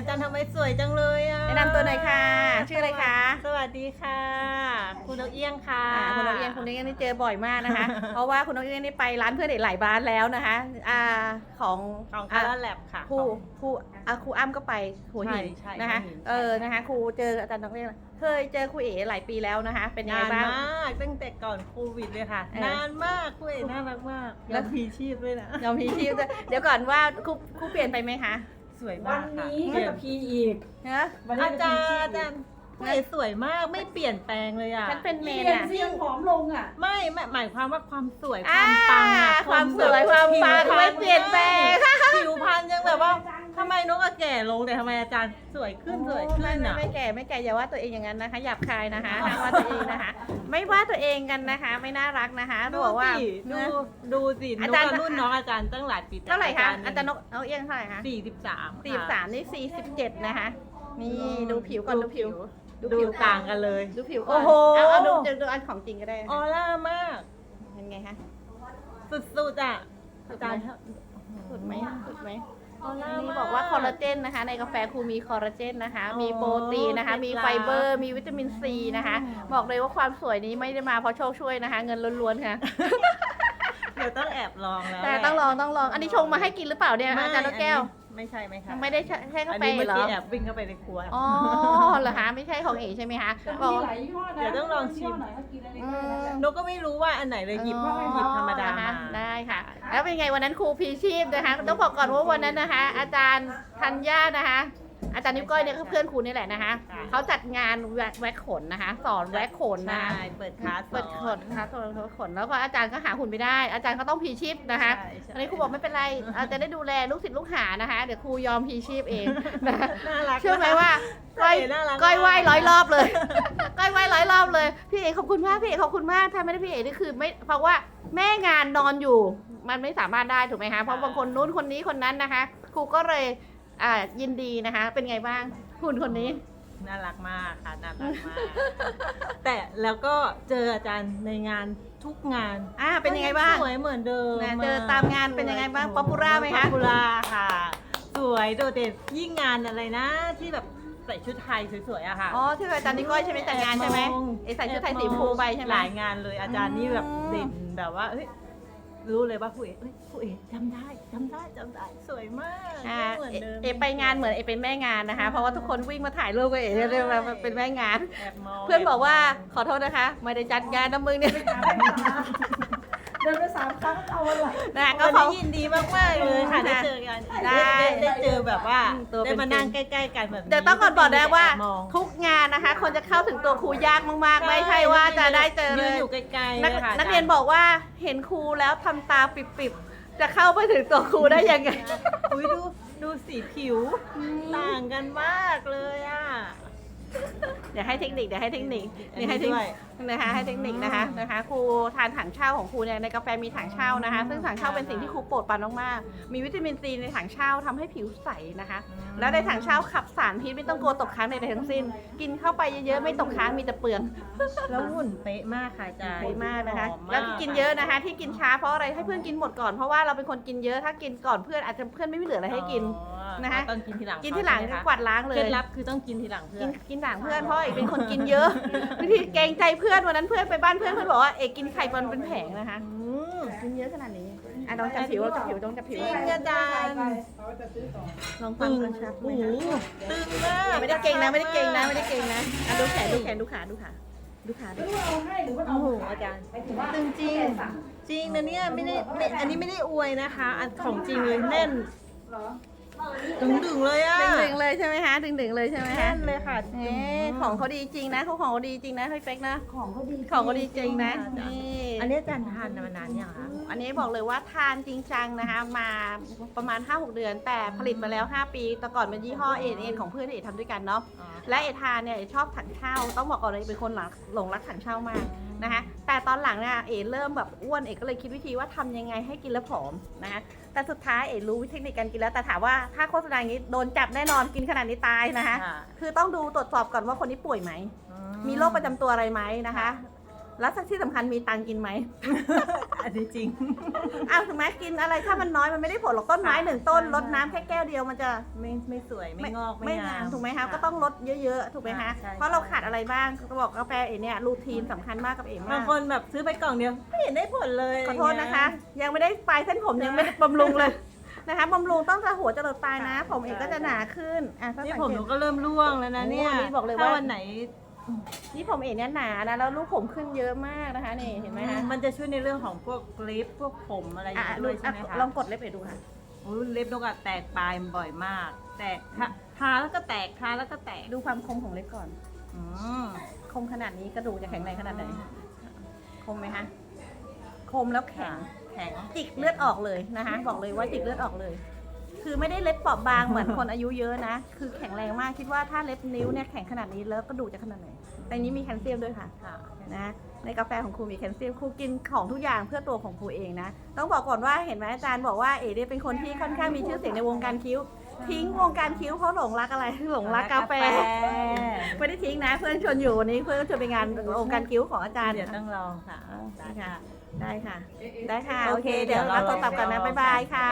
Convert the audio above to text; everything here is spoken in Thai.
อาจารย์ทำไมสวยจังเลยอะแนะนำตัวหน่อยค่ะชื่ออะไรคะ สวัสดีค่ะ คุณนกเอี้ยงค่ะอ่าคุณนกเอี้ยงคุณนกเอี้ยงนี่เจอบ่อยมากนะคะ เพราะว่าคุณนกเอี้ยงนี่ไปร้านเพื่อนเด็กหลายบ้านแล้วนะคะอ่าของของอ่าคาราแลบค่ะครูครูอะครูอ้ำก็ไปหัวหินใช่ใช่นะคะหัวหินเออนะคะครูเจออาจารย์นกเอี้ยงเคยเจอครูเอ๋หลายปีแล้วนะคะ เป็นยังนาไงนบ้าง มากตั้งแต่ก่อนโควิดเลยค่ะ เออนานมากคุยน่ารักมาก แล้แล้ววพีชีพด้วยนะ ยอมพีชีพด้วยเดี๋ยวก่อนว่าครูครูเปลี่ยนไปไหมคะ สวยวัมากนค่ะนี้เปลี่ยก็นพีอีก นะวันนี้อาก็จารพีย์ชีอาพจารย์คุยสวยมากไม่เปลี่ยนแปลงเลยอะ ฉันเป็นเมเปนลี่ยนอะ เสียงผอมลงอะ ไม่ไม่หมายความว่าความสวยคอ่าวามปังอะความสวยความปังไม่เปลี่ยนแปลง ผิวพรรณยังแบบว่า ทำไมนกอะแก่ลงแต่ทำไมอาจารย์สวยขึ้นสวยขึ้ไม่นไม่อะ ไม่แก่ไม่แก่อย่าว่าตัวเองอย่างนั้นนะคะหยาบคายนะคะห้ามว่าตัวเองนะคะ ไม่ว่าตัวเองกันนะคะ ไม่น่ารักนะคะดูบอกว่า สิดูนะดูสินอากจารย์อะรุ่นน้องอาจารย์ตั้งหลายปีเท่าไหร่คะอาจารย์นกเอาเอียงเท่าไหร่คะสี่สิบสามสี่สามนี่สี่สิบเจ็ดนะคะ นี่ดูผิวก่อนดูผิว ดูดูผิวต่างกันเลย ดูผิวก่โอ้อนโห เอาเอาดูดูดูอันของจริงก็ได้ออร่ามาก เป็นไงคะสุดๆอะสุอาดจารย์ไหมสุดไหมสุดไหมออร่า นี่มากบอกว่าคอลลาเจนนะคะ ในกาแฟครูมีคอลลาเจนนะคะอ๋อมีโปรตีนนะคะเคล็ดลับมีไฟเบอร์ มีวิตามินซีนะคะ บอกเลยว่าความสวยนี้ไม่ได้มาเพราะโชคช่วยนะคะ เงินล้วนๆค่ะ เดี๋ยวต้องแอบลองแล้วแต่ต้องลองต้องลอง อันนี้ชงมาให้กินหรือเปล่าเนี่ยไม่อาจารย์นกแก้วอันนี้ ไม่ใช่ไม่ใช่ไม่ได้ใช้ใช้กาอันแฟนี้เมื่อเหรอ กี้แอบวิ่งเข้าไปในครัว อ๋อเหรอคะไม่ใช่ของเอ๋ใช่ไหมคะบมีอกหลายยี่ห้อนะเดี๋ยวต้องลองชิม ยี่ห้หน่อยก็กินอะไรอืก็ได้มนกก็ไม่รู้ว่าอันไหนเลยหยิบอ๋อหยิบธรรมดานะคะมา ได้ค่ะ แล้วเป็นไงวันนั้นครูพีชีพนะคะ ต้องบอกก่อนว่าวันนั้นนะคะ อาจารย์ธัญญานะคะ อาจารย์นิ้วก้อยเนี่ยก็เพื่อนครูนี่แหละนะคะค่ะ เขาจัดงานแวกแวกขนนะคะ สอนแวกขนนะคะใช่เปิดคลาสเปิดขสอนนะคะสอนขนแล้วก็อาจารย์ก็หาหุ่นไม่ได้ อาจารย์ก็ต้องพีชีพนะคะ ใช่ใช่อันนี้ครูบอกไม่เป็นไรอาจจะได้ดูแลลูกศิษย์ลูกหานะคะ เดี๋ยวครูยอมพีชีพเองนะคะน่ารักเชื่อไหมว่าใช่ก้อย น่ารักก้อยไหว้มากร้อยรอบเลย ก้อยไหว้ร้อยรอบเลย พี่เอกขอบคุณมาก พี่เอกขอบคุณมาก ถ้าไม่ได้พี่เอกนี่คือไม่ เพราะว่าแม่งานนอนอยู่ มันไม่สามารถได้ถูกไหมคะ เพราะบางคนนู้นคนนี้คนนั้นนะคะ ครูก็เลย อ่ายินดีนะคะ เป็นไงบ้างคุณคนนี้ น่ารักมากค่ะน่ารักมาก แต่แล้วก็เจออาจารย์ในงานทุกงานอ่าเป็นยังไงบ้าง สวยเหมือนเดิมนะเจอตามงานเป็นยังไงบ้าง popular ไหมคะ ป๊อปปูล่าค่ะ สวยโดดเด่นยิ่งงานอะไรนะ ที่แบบใส่ชุดไทยสวยๆอะค่ะอ๋อที่อาจารย์นิก้อยใช่ไหมจัดงานใช่ไหมแอบมองไอใส่ชุดไทยสีชมพูไปใช่ไหม หลายงานเลยอาจารย์นี่แบบอืมเด่นแบบว่าเฮ้ย รู้เลยว่าผู้เอกเอ้ยผู้เอกจำได้จำได้จำได้สวยมากอ่าเหมือนเอเดิมเอไปงานเหมือนเอเป็นแม่งานนะคะ เพราะว่าทุกคนวิ่งมาถ่ายรูปกับเอเรียกว่าเป็นแม่งานแอบมองเพื่อนบอกว่าขอโทษนะคะ ไม่ได้จัดงานนะมึงเนี่ย เดินไปสามครั้งเอาอะไรนะคะก็วันขอนี้ยินดีมากๆเลยค่ะได้เจอกันได้ ได้เจอแบบว่าอืมตัวเป็นได้มานั่งใกล้ๆกันแบบนี้เดี๋ยวต้องก่อนบอกนะว่า มองทุกงานนะคะ คนจะเข้าถึงตัวครูยากมากๆ ไม่ใช่ว่าจะได้เจอเลยืนย อยู่ไกลๆนักเลยค่ะนักเรียนบอกว่าเห็นครูแล้วทำตาปิบๆ จะเข้าไปถึงตัวครูได้ยังไง อุ้ยดูดูสีผิว ต่างกันมากเลยอะ เดี๋ยวให้เทคนิคเดี๋ยวให้เทคนิคอันนี่นี้ให้เทคด้นิวยคนะคะให้เทคนิคนะคะนะคะครูทานถังเช่าของครูเนี่ยในกาแฟมีถังเช่านะคะ ซึ่งถังเช่าเป็นสิ่งที่ครูโปรดปรานมากๆมีวิตามินซีในถังเช่าทำให้ผิวใสนะคะ แล้วในถังเช่าขับสารพิษไม่ต้องกลัวตกค้างใดๆทั้งสิ้น กินเข้าไปเยอะๆไม่ตกค้างมีแต่เปลืองแล้วหุ่นเป๊ะมากค่ะอาจารย์สวยมากนะคะ หอมแล้วที่กินเยอะนะคะ ที่กินช้าเพราะอะไรให้เพื่อนกินหมดก่อนเพราะว่าเราเป็นคนกินเยอะถ้ากินก่อนเพื่อนอาจจะเพื่อนไม่มีเหลืออะไรให้กิน อ๋อนะคะต้องกินทีหลังกินที่หลังใช่ไมคะกวาดล้างเลเคล็ยดลับคือต้องกินทีหลังเพื่อกินนกินหลังเพื่อนเพราะเอกเป็นคนกินเยอะวิธีเกรงใจเพื่อนวันนั้นเพื่อนไปบ้านเพื่อนเพื่อนบอกว่าเอกกินไข่มันเป็นแผงนะคะอืมกินเยอะขนาดนี้อะลองจับผิวลองจับผิวลองจับจผิริวงอาจารย์ลองฟัตึงงกระชับไหมโอ้โหคะตึงมากไม่ได้เกรงนะไม่ได้เกรงนะไม่ได้เกรงนะอะดูแขนดูแขนดูขาดูขาดูขาดูไม่รู้เอาให้หรือว่าโอ้เอาโหอาจารย์ไปถึงว่าตึงจริงจริงนะเนี่ยไม่ได้ไม่อันนี้ไม่ได้อวยนะคะ อันของจริงเลยแน่นเหรอ ดึงดึงๆเลยอะดึงๆเลยใช่ไหมคะดึงๆเลยใช่ไหมแน่คะนเลยค่ะเอ๊ะของเขาดีจริงนะเขาของเขาดีจริงนะพี่เป๊กนะ ของเขาดีของเขาดีจริงนะจริงนี่ อันนี้อาจารย์ทานมานานยังคะอันนี้บอกเลยว่าทานจริงจังนะคะมาประมาณ 5-6 เดือน แต่ผลิตมาแล้ว 5 ปี แต่ก่อนเป็นยี่ห้อเอ็นเอ็นของเพื่อนที่เอ็ทำด้วยกันเนาะอ๋อและเอทานเนี่ยเอชอบถังเช่า ต้องบอกก่อนเลยเป็นคนหลังหลงรักถังเช่ามากนะคะแต่ตอนหลังเนี่ยเอเริ่มแบบอ้วนเอก็เลยคิดวิธีว่าทำยังไงให้กินแล้วผอมนะคะแต่สุดท้ายเอรู้เทคนิคการกินแล้วแต่ถามว่าถ้าโฆษณาอย่างนี้โดนจับแน่นอนกินขนาดนี้ตายนะคะค่ะคือต้องดูตรวจสอบก่อนว่าคนนี้ป่วยไหมมีโรคประจำตัวอะไรไหมนะคะ แล้วสักที่สำคัญมีตังค์กินไหม อันนี้จริง อ้าวถึงแม้กินอะไรถ้ามันน้อยมันไม่ได้ผลหรอกต้นไม้ค่ะหนึ่งต้นใช่ลดน้ำแค่แก้วเดียวมันจะ ไม่ไม่สวยไม่งอกไม่งามถูกไหมคะก็ต้องลดเยอะๆ ถูกไหมคะใช่ เพราะเราขาดอะไรบ้างก็บอกกาแฟเอเนี่ยรูทีนสำคัญมากกับเอมาบากงคนแบบซื้อไปกล่องเดียวไม่เห็นได้ผลเลยขอโทษนะคะ ยังไม่ได้ปลายเส้นผมยังไม่ได้บำรุงเลยนะคะบำรุงต้องจะหัวจะหลดปลายนะ ผมเองก็จะหนาขึ้นอะถ้านี่สังผมเกหนูตก็เริ่มร่วงแล้วนะเนี่ยโอ้นี่บอกเลยว่า ถ้าวันไหน นี่ผมเองเนี่ยหนานะแล้วลูกผมขึ้นเยอะมากนะคะนี่เห็นไหมคะมันจะช่วยในเรื่องของพวกเล็บพวกผมอะไรอย่างอะเงี้ยด้วยใช่ไหมคะลองกดเล็บไปดูค่ะโอ้ยเล็บนกอะแตกปลายบ่อยมาก แตกทาทาแล้วก็แตกทาแล้วก็แตกดูความคมของเล็บก่อนอืมคมขนาดนี้กระดูกจะแข็งแรงขนาดไหนคมไหมคะคมแล้วแข็งแข็งจิกเลือดออกเลยนะคะ บอกเลยว่าจิกเลือดออกเลย คือไม่ได้เล็บเปราะบางเหมือนคนอายุเยอะนะ คือแข็งแรงมากคิดว่าถ้าเล็บนิ้วเนี่ยแข็งขนาดนี้แล้วกระดูกจะขนาดไหนแต่อันนี้มีแคลเซียมด้วยค่ะค่ะนะในกาแฟของครูมีแคลเซียมครูกินของทุกอย่างเพื่อตัวของครูเองนะ ต้องบอกก่อนว่าเห็นไหมอาจารย์บอกว่าเอ๋เนี่ยเป็นคนที่ค่อนข้างมีชื่อเสียงในวงการคิ้ว ทิ้งวงการคิ้วเพราะหลงรักอะไรหลงรักกาแฟไม่ได้ทิ้งนะเพื่อนชวนอยู่วันนี้เพื่อนชวนไปงานวงการคิ้วของอาจารย์เดี๋ยวต้องลองค่ะได้ค่ะ ได้ค่ะ ได้ค่ะโอโอเคเค เดี๋ยวเดี๋ยวเราเราโทรศัพท์ก่อนนะลองบ๊ายบายค่ะ